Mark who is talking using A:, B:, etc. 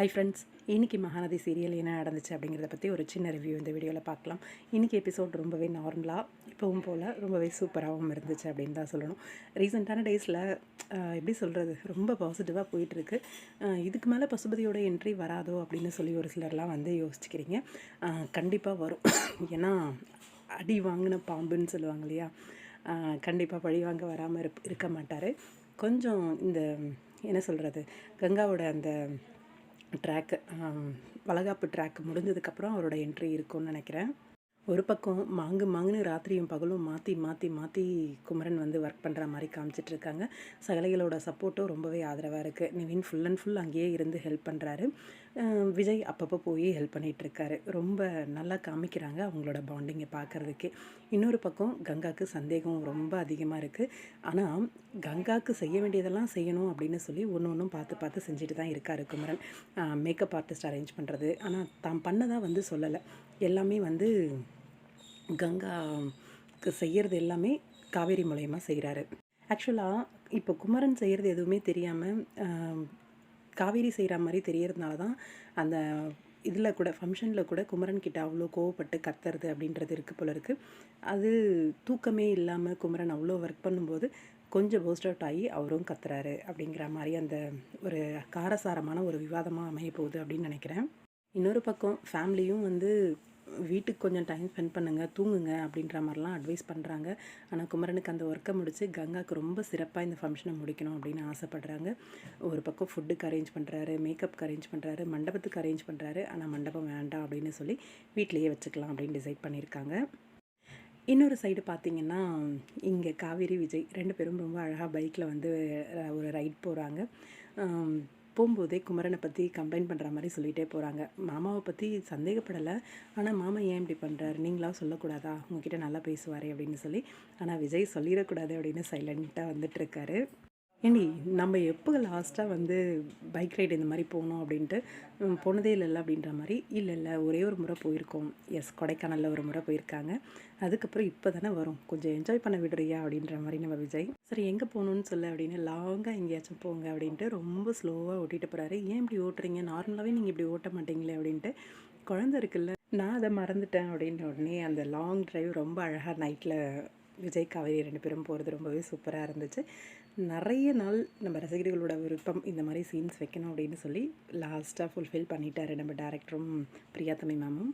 A: Hi friends இன்றைக்கி Mahanadi serial என்ன நடந்துச்சு அப்படிங்கிறத பற்றி ஒரு சின்ன ரிவ்யூ இந்த வீடியோவில் பார்க்கலாம். இன்றைக்கி எபிசோட் ரொம்பவே நார்மலாக இப்போவும் போல் ரொம்பவே சூப்பராகவும் இருந்துச்சு அப்படின்னு தான் சொல்லணும். ரீசெண்டான டேஸில் எப்படி சொல்கிறது ரொம்ப பாசிட்டிவாக போயிட்டுருக்கு. இதுக்கு மேலே பசுபதியோட என்ட்ரி வராதோ அப்படின்னு சொல்லி ஒரு சிலர்லாம் வந்து யோசிச்சுக்கிறீங்க. கண்டிப்பாக வரும். ஏன்னா அடி வாங்கின பாம்புன்னு சொல்லுவாங்க இல்லையா? கண்டிப்பாக பழி வாங்க வராமல் இருப் இருக்க மாட்டார். கொஞ்சம் இந்த என்ன சொல்கிறது கங்காவோட அந்த ட்ராக்கு வளகாப்பு ட்ராக் முடிஞ்சதுக்கப்புறம் அவரோட என்ட்ரி இருக்கும்னு நினைக்கிறேன். ஒரு பக்கம் மாங்கு மாங்குன்னு ராத்திரியும் பகலும் மாற்றி மாற்றி மாற்றி குமரன் வந்து ஒர்க் பண்ணுற மாதிரி காமிச்சிட்ருக்காங்க. சகலைகளோட சப்போர்ட்டும் ரொம்பவே ஆதரவாக இருக்குது நிவின் ஃபுல் அண்ட் ஃபுல் அங்கேயே இருந்து ஹெல்ப் பண்ணுறாரு விஜய் அப்பப்போ போய் ஹெல்ப் பண்ணிகிட்ருக்காரு ரொம்ப நல்லா காமிக்கிறாங்க அவங்களோட பாண்டிங்கை பார்க்குறதுக்கே இன்னொரு பக்கம் கங்காவுக்கு சந்தேகம் ரொம்ப அதிகமாக இருக்குது ஆனால் கங்காவுக்கு செய்ய வேண்டியதெல்லாம் செய்யணும் அப்படின்னு சொல்லி ஒன்று ஒன்றும் பார்த்து பார்த்து செஞ்சுட்டு தான் இருக்கார் குமரன். மேக்கப் ஆர்டிஸ்ட் அரேஞ்ச் பண்ணுறது ஆனால் தான் பண்ணதாக வந்து சொல்லலை. எல்லாமே வந்து கங்காவுக்கு செய்கிறது எல்லாமே காவேரி மூலயமா செய்கிறாரு ஆக்சுவலாக இப்போ குமரன் செய்கிறது எதுவுமே தெரியாமல் காவேரி செய்கிற மாதிரி தெரியறதுனால தான் அந்த இதில் கூட ஃபங்க்ஷனில் கூட குமரன் கிட்ட அவ்வளோ கோவப்பட்டு கத்துறது அப்படின்றது இருக்குது போல இருக்குது அது தூக்கமே இல்லாமல் குமரன் அவ்வளோ ஒர்க் பண்ணும்போது கொஞ்சம் போஸ்ட் அவுட் ஆகி அவரும் கத்துறாரு அப்படிங்கிற மாதிரி அந்த ஒரு காரசாரமான ஒரு விவாதமாக அமைய போகுது அப்படின்னு நினைக்கிறேன். இன்னொரு பக்கம் ஃபேமிலியும் வந்து வீட்டுக்கு கொஞ்சம் டைம் ஸ்பெண்ட் பண்ணுங்கள் தூங்குங்க அப்படின்ற மாதிரிலாம் அட்வைஸ் பண்ணுறாங்க ஆனால் குமரனுக்கு அந்த ஒர்க்கை முடித்து கங்காவுக்கு ரொம்ப சிறப்பாக இந்த ஃபங்க்ஷனை முடிக்கணும் அப்படின்னு ஆசைப்பட்றாங்க. ஒரு பக்கம் ஃபுட்டுக்கு அரேஞ்ச் பண்ணுறாரு மேக்கப்புக்கு அரேஞ்ச் பண்ணுறாரு மண்டபத்துக்கு அரேஞ்ச் பண்ணுறாரு ஆனால் மண்டபம் வேண்டாம் அப்படின்னு சொல்லி வீட்லேயே வச்சுக்கலாம் அப்படின்னு டிசைட் பண்ணியிருக்காங்க. இன்னொரு சைடு பார்த்திங்கன்னா இங்கே காவேரி விஜய் ரெண்டு பேரும் ரொம்ப அழகாக பைக்கில் வந்து ஒரு ரைட் போகிறாங்க போகும்போதே குமரனை பற்றி கம்ப்ளைண்ட் பண்ணுற மாதிரி சொல்லிகிட்டே போகிறாங்க மாமாவை பற்றி சந்தேகப்படலை. ஆனால் மாமா ஏன் இப்படி பண்ணுறாரு நீங்களாம் சொல்லக்கூடாதா? உங்ககிட்ட நல்லா பேசுவார் அப்படின்னு சொல்லி ஆனால் விஜய் சொல்லிடக்கூடாது அப்படின்னு சைலண்ட்டாக வந்துட்டுருக்காரு ஏண்டி நம்ம எப்போ லாஸ்ட்டாக வந்து பைக் ரைடு இந்த மாதிரி போகணும் அப்படின்ட்டு போனதே இல்லைல்ல அப்படின்ற மாதிரி இல்லை இல்லை ஒரே ஒரு முறை போயிருக்கோம். எஸ் கொடைக்கானலில் ஒரு முறை போயிருக்காங்க. அதுக்கப்புறம் இப்போ தானே வரும். கொஞ்சம் என்ஜாய் பண்ண விடுறியா அப்படின்ற மாதிரி நம்ம விஜய். சரி எங்கே போகணுன்னு சொல்ல அப்படின்னு லாங்காக எங்கேயாச்சும் போங்க அப்படின்ட்டு ரொம்ப ஸ்லோவாக ஓட்டிகிட்டு போகிறாரு ஏன் இப்படி ஓட்டுறீங்க? நார்மலாகவே நீங்கள் இப்படி ஓட்ட மாட்டீங்களே அப்படின்ட்டு குழந்த இருக்குல்ல நான் அதை மறந்துட்டேன் அப்படின்ற உடனே அந்த லாங் ட்ரைவ் ரொம்ப அழகாக நைட்டில் விஜய் காவேரி ரெண்டு பேரும் போகிறது ரொம்பவே சூப்பராக இருந்துச்சு. நிறைய நாள் நம்ம ரசிகர்களோட விருப்பம் இந்த மாதிரி சீன்ஸ் வைக்கணும் அப்படின்னு சொல்லி லாஸ்ட்டாக ஃபுல்ஃபில் பண்ணிட்டாரு நம்ம டேரக்டரும் பிரியா தமிழ் மேமும்